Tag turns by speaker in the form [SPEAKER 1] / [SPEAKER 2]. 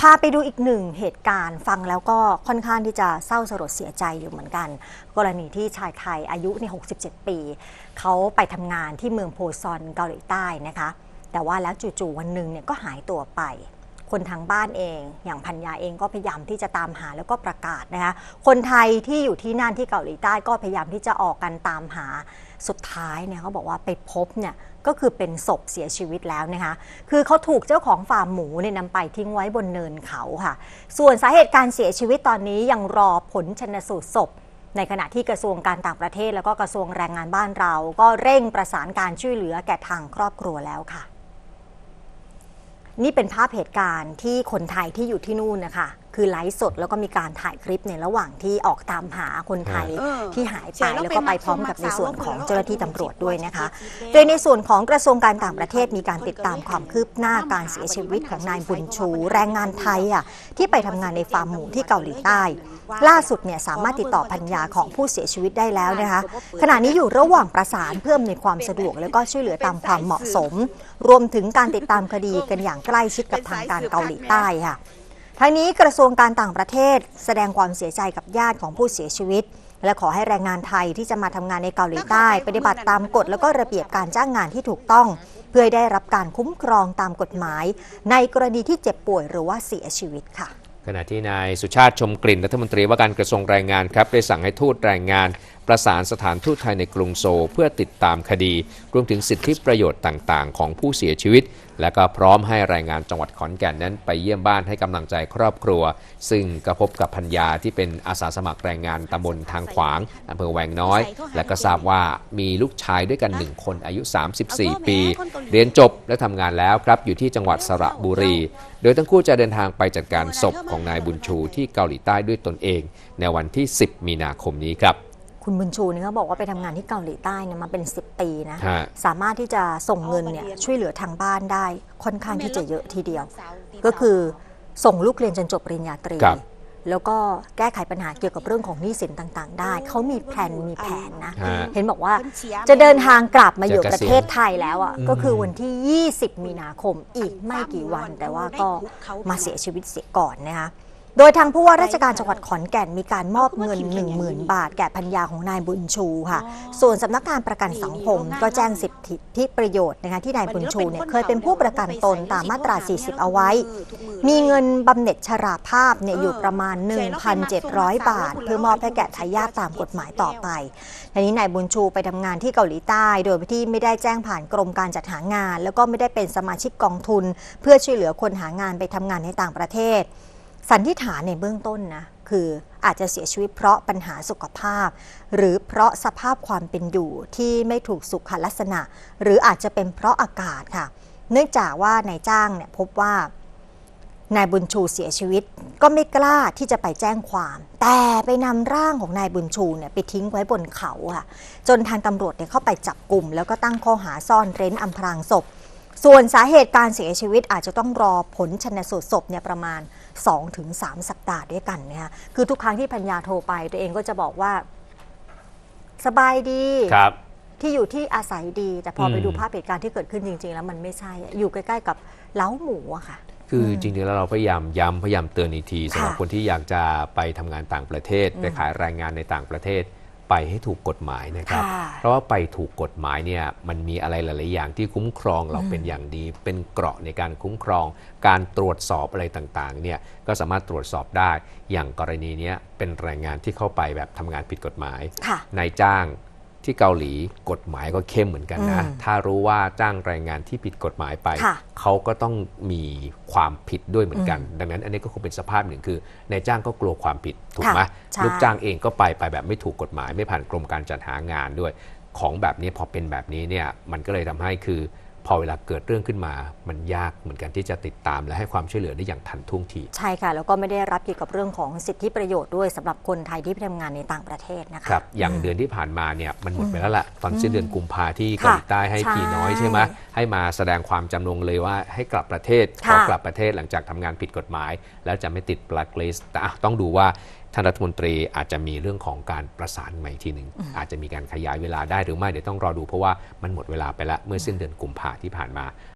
[SPEAKER 1] พาไปดูอีกหนึ่งเหตุการณ์ฟังแล้วก็ค่อนข้างที่จะเศร้าสลดเสียใจอยู่เหมือนกัน กรณีที่ชายไทยอายุใน67 ปี เขาไปทำงานที่เมืองโพซอนเกาหลีใต้นะคะ แต่ว่าแล้วจู่ๆวันหนึ่งเนี่ยก็หายตัวไปคนทางบ้านเอง อย่างพัญญาเองก็พยายามที่จะตามหาแล้วก็ประกาศนะคะ คนไทยที่อยู่ที่นั่นที่เกาหลีใต้ก็พยายามที่จะออกกันตามหา สุดท้ายเนี่ยเขาบอกว่าไปพบเนี่ย ก็คือเป็นศพเสียชีวิตแล้วนะคะ คือเขาถูกเจ้าของฟาร์มหมูเนี่ยนำไปทิ้งไว้บนเนินเขาค่ะ ส่วนสาเหตุการเสียชีวิตตอนนี้ยังรอผลชนสูตรศพ ในขณะที่กระทรวงการต่างประเทศ แล้วก็กระทรวงแรงงานบ้านเรา ก็เร่งประสานการช่วยเหลือแก่ทางครอบครัวแล้วค่ะ นี่เป็นภาพเหตุการณ์ที่คนไทยที่อยู่ที่นู่นนะคะ คือไลฟ์สดแล้วก็มีการถ่ายคลิปในระหว่างที่ออกตามหาคนไทย
[SPEAKER 2] เออ
[SPEAKER 1] ที่หายไป
[SPEAKER 2] ใช่แล้ว
[SPEAKER 1] แล้วก็ไปพร้อมกับ
[SPEAKER 2] ไป
[SPEAKER 1] ใน
[SPEAKER 2] มัก
[SPEAKER 1] ส่วน
[SPEAKER 2] สาว
[SPEAKER 1] ของ
[SPEAKER 2] แล้ว
[SPEAKER 1] เจ้าหน้าที่ตำรวจด้วยนะคะ
[SPEAKER 2] เสียชีวิต
[SPEAKER 1] โดยในส่วนของกระทรวงการต่างประเทศมีการติดตามความคืบหน้าการเสียชีวิตของนายบุญชู แรงงานไทยอะที่ไปทำงานในฟาร์มหมูที่เกาหลีใต้ ล่าสุดเนี่ยสามารถติดต่อพัญญาของผู้เสียชีวิตได้แล้วนะคะขณะนี้อยู่ระหว่างประสานเพื่อในความสะดวก แล้วก็ช่วยเหลือตามความเหมาะสม รวมถึงการติดตามคดีกันอย่างใกล้ชิดกับทางการเกาหลีใต้ค่ะ ทั้งนี้กระทรวงการต่างประเทศ แสดงความเสียใจกับญาติของผู้เสียชีวิต และขอให้แรงงานไทยที่จะมาทำงานในเกาหลีใต้ ปฏิบัติตามกฎแล้วก็ระเบียบการจ้างงานที่ถูกต้อง เพื่อให้ได้รับการคุ้มครองตามกฎหมาย ในกรณีที่เจ็บป่วยหรือว่าเสียชีวิตค่ะ
[SPEAKER 3] ขณะที่นายสุชาติชมกลิ่นรัฐมนตรีว่าการกระทรวงแรงงานครับได้สั่งให้ทูตแรงงาน ประสานสถานทูตไทยในกรุงโซลเพื่อติดตามคดี รวมถึงสิทธิประโยชน์ต่างๆ ของผู้เสียชีวิต และก็พร้อมให้แรงงานจังหวัดขอนแก่นนั้นไปเยี่ยมบ้านให้กำลังใจครอบครัว ซึ่งก็พบกับพัญญาที่เป็นอาสาสมัครแรงงานตำบลทางขวางอำเภอแวงน้อย และก็ทราบว่ามีลูกชายด้วยกันหนึ่งคนอายุ 34 ปี เรียนจบและทำงานแล้วครับอยู่ที่จังหวัดสระบุรีโดยทั้งคู่จะเดินทางไปจัดการศพของนายบุญชูที่เกาหลีใต้ด้วยตนเอง ในวันที่ 10 มีนาคมนี้ครับ
[SPEAKER 1] คุณบุญชูเนี่ยเขาบอกว่าไปทำงานที่เกาหลีใต้เนี่ยมาเป็น 10 ปีนะ
[SPEAKER 3] ฮะ
[SPEAKER 1] สามารถที่จะส่งเงินเนี่ยช่วยเหลือทางบ้านได้ค่อนข้างที่จะเยอะทีเดียว ก็คือส่งลูกเรียนจนจบปริญญาตรี
[SPEAKER 3] ครับ
[SPEAKER 1] แล้วก็แก้ไขปัญหาเกี่ยวกับเรื่องของหนี้สินต่างๆ ได้ เขามีแผนมีแผนนะ
[SPEAKER 3] ฮะ
[SPEAKER 1] เห็นบอกว่าจะเดินทางกลับมาอยู่
[SPEAKER 3] จะ
[SPEAKER 1] ป
[SPEAKER 3] เก
[SPEAKER 1] ระ
[SPEAKER 3] ษียณ
[SPEAKER 1] เทศไทยแล้วอะ
[SPEAKER 3] อืม
[SPEAKER 1] ก็คือวันที่ 20 มีนาคมอีกไม่กี่วัน แต่ว่าก็มาเสียชีวิตเสียก่อนนะคะ โดยทางผู้ว่าราชการจังหวัดขอนแก่นมีการมอบเงิน 10,000 บาท แก่พัญญาของนายบุญชูค่ะ ส่วนสำนักงานประกันสังคมก็แจ้งสิทธิประโยชน์นะคะที่นายบุญชูเนี่ยเคยเป็นผู้ประกันตนตามมาตรา 40 เอาไว้ มีเงินบำเหน็จชราภาพเนี่ยอยู่ประมาณ 1,700 บาท เพื่อมอบให้แก่ทายาทตามกฎหมายต่อไปทีนี้นายบุญชูไปทำงานที่เกาหลีใต้ โดยที่ไม่ได้แจ้งผ่านกรมการจัดหางาน แล้วก็ไม่ได้เป็นสมาชิกกองทุน เพื่อช่วยเหลือคนหางานไปทำงานในต่างประเทศ สันนิษฐานในเบื้องต้นนะคืออาจจะเสียชีวิตเพราะปัญหาสุขภาพ หรือเพราะสภาพความเป็นอยู่ที่ไม่ถูกสุขลักษณะ หรืออาจจะเป็นเพราะอากาศค่ะ เนื่องจากว่านายจ้างเนี่ยพบว่านายบุญชูเสียชีวิตก็ไม่กล้าที่จะไปแจ้งความ แต่ไปนำร่างของนายบุญชูเนี่ยไปทิ้งไว้บนเขาค่ะ จนทางตำรวจเนี่ยเข้าไปจับกลุ่ม แล้วก็ตั้งข้อหาซ่อนเร้นอำพรางศพ ส่วนสาเหตุการเสียชีวิตอาจจะต้องรอผลชนสูตรศพเนี่ยประมาณ 2-3 สัปดาห์ด้วยกันนะคะคือทุกครั้งที่พัญญาโทรไป ตัวเองก็จะบอกว่า สบายดี
[SPEAKER 3] ครับ
[SPEAKER 1] ที่อยู่ที่อาศัยดี แต่พออ
[SPEAKER 3] ม
[SPEAKER 1] ไปดูภาพเหตุการณ์ที่เกิดขึ้นจริง ๆ แล้วมันไม่ใช่อะอยู่ใกล้ๆกับเล้าหมูอะค่ะ
[SPEAKER 3] คือจริงๆแล้วเราพยายามย้ำพยายามเตือนอีกทีสำหรับ
[SPEAKER 1] ค่ะ
[SPEAKER 3] คนที่อยากจะไปทำงานต่างประเทศ ไปขายแรงงานในต่างประเทศ ไปให้ถูกกฎหมายนะครับ
[SPEAKER 1] ค่ะ
[SPEAKER 3] เพราะว่าไปถูกกฎหมายเนี่ยมันมีอะไรหลาย ๆ อย่างที่คุ้มครองเรา
[SPEAKER 1] อืม
[SPEAKER 3] เป็นอย่างดี เป็นเกราะในการคุ้มครอง การตรวจสอบอะไรต่าง ๆ เนี่ยก็สามารถตรวจสอบได้ อย่างกรณีเนี้ยเป็นแรงงานที่เข้าไปแบบทำงานผิดกฎหมาย
[SPEAKER 1] ค่ะ
[SPEAKER 3] นายจ้าง ที่เกาหลีกฎหมายก็เข้มเหมือนกันนะ
[SPEAKER 1] อืม
[SPEAKER 3] ถ้ารู้ว่าจ้างแรงงานที่ผิดกฎหมายไป
[SPEAKER 1] ค่ะ
[SPEAKER 3] เขาก็ต้องมีความผิดด้วยเหมือนกัน
[SPEAKER 1] อืม
[SPEAKER 3] ดังนั้นอันนี้ก็คงเป็นสภาพหนึ่งคือนายจ้างก็กลัวความผิดถูกไหม
[SPEAKER 1] ค่ะใช่
[SPEAKER 3] ลูกจ้างเองก็ไปไปแบบไม่ถูกกฎหมาย ไม่ผ่านกรมการจัดหางานด้วย ของแบบนี้พอเป็นแบบนี้เนี่ยมันก็เลยทำให้คือ พอเวลาเกิดเรื่องขึ้นมา มันยากเหมือนกันที่จะติดตามและให้ความช่วยเหลือได้อย่างทันท่วงที
[SPEAKER 1] ใช่ค่ะ แล้วก็ไม่ได้รับเกี่ยวกับเรื่องของสิทธิประโยชน์ด้วยสำหรับคนไทยที่ไปทำงานในต่างประเทศนะคะ
[SPEAKER 3] ครับอย่างเดือนที่ผ่านมาเนี่ยมันหมดไปแล้วล่ะตอนสิ้นเดือนกุมภาที่
[SPEAKER 1] ค่ะ
[SPEAKER 3] เกาหลีใต้ให้
[SPEAKER 1] ใช่
[SPEAKER 3] พีน้อยใช่ไหมให้มาแสดงความจำนงเลยว่าให้กลับประเทศข
[SPEAKER 1] ค่ะ
[SPEAKER 3] อกลับประเทศหลังจากทำงานผิดกฎหมาย แล้วจะไม่ติด blacklist แต่อะต้องดูว่า ท่านรัฐมนตรีอาจจะมีเรื่องของการประสานใหม่อีกทีหนึ่งอาจจะมีการขยายเวลาได้หรือไม่เดี๋ยวต้องรอดูเพราะว่ามันหมดเวลาไปแล้วเมื่อสิ้นเดือนกุมภาที่ผ่านมา